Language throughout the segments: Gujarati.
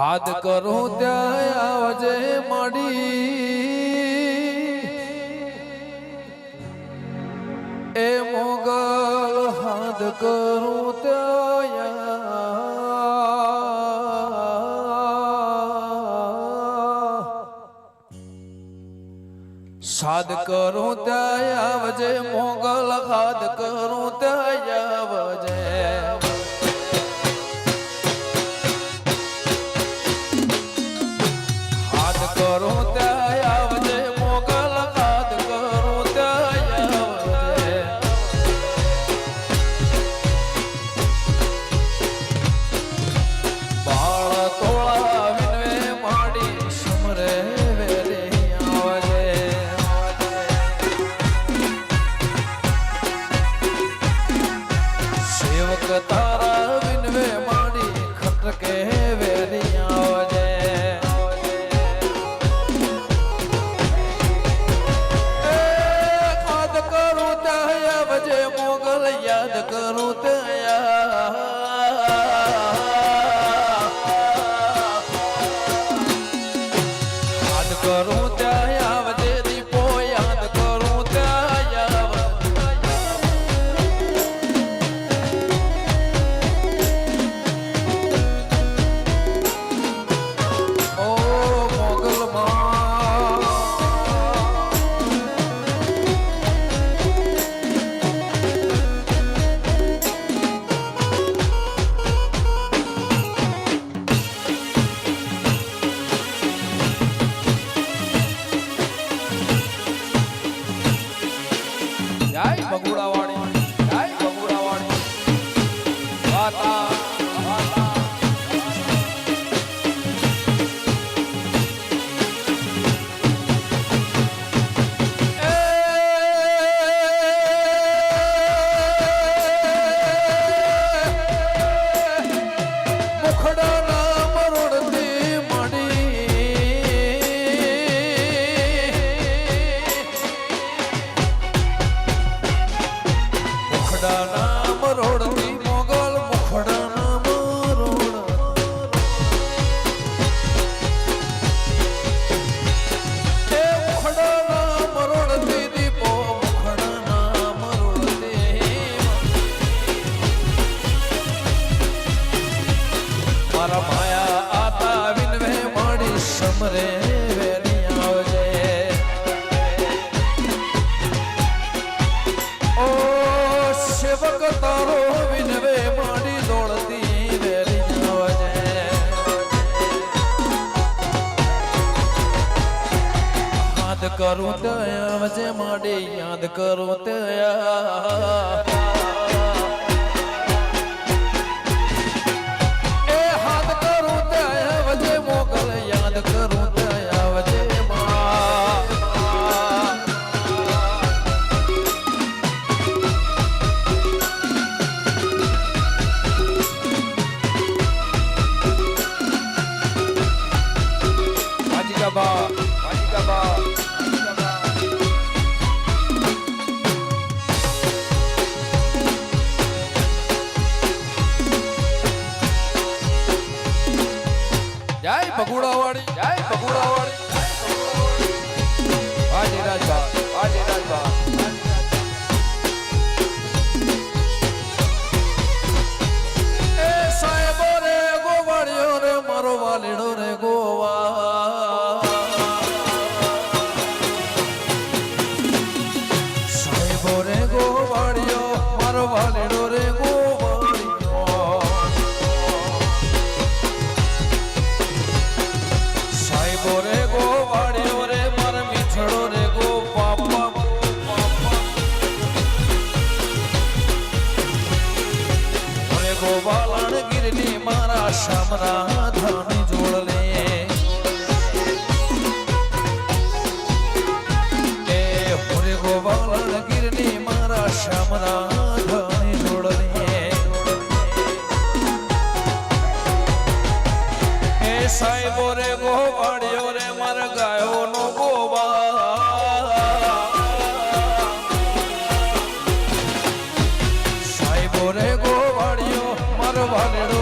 હાથ કરો ત્યાં આવજે મળી એ મોગલ હાથ કરું ત્યાં. સાદ કરું ત્યાં આવજે, મોગલ હાથ કરું ત્યાં આવજે. heaven. રોડ કરું ત્યાં જે માડે યાદ કરું ત્યાં Bye. સાહેબો રે ગોવાળ્યો રે મારા ગાયો નો ગોવા. સાહેબો રે ગોવાળ્યો મારો વાળ્યો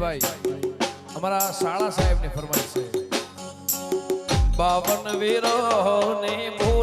જયેશભાઈ અમારા શાળા સાહેબની ફરમાઈશ છે. બાવન વીરો ને મો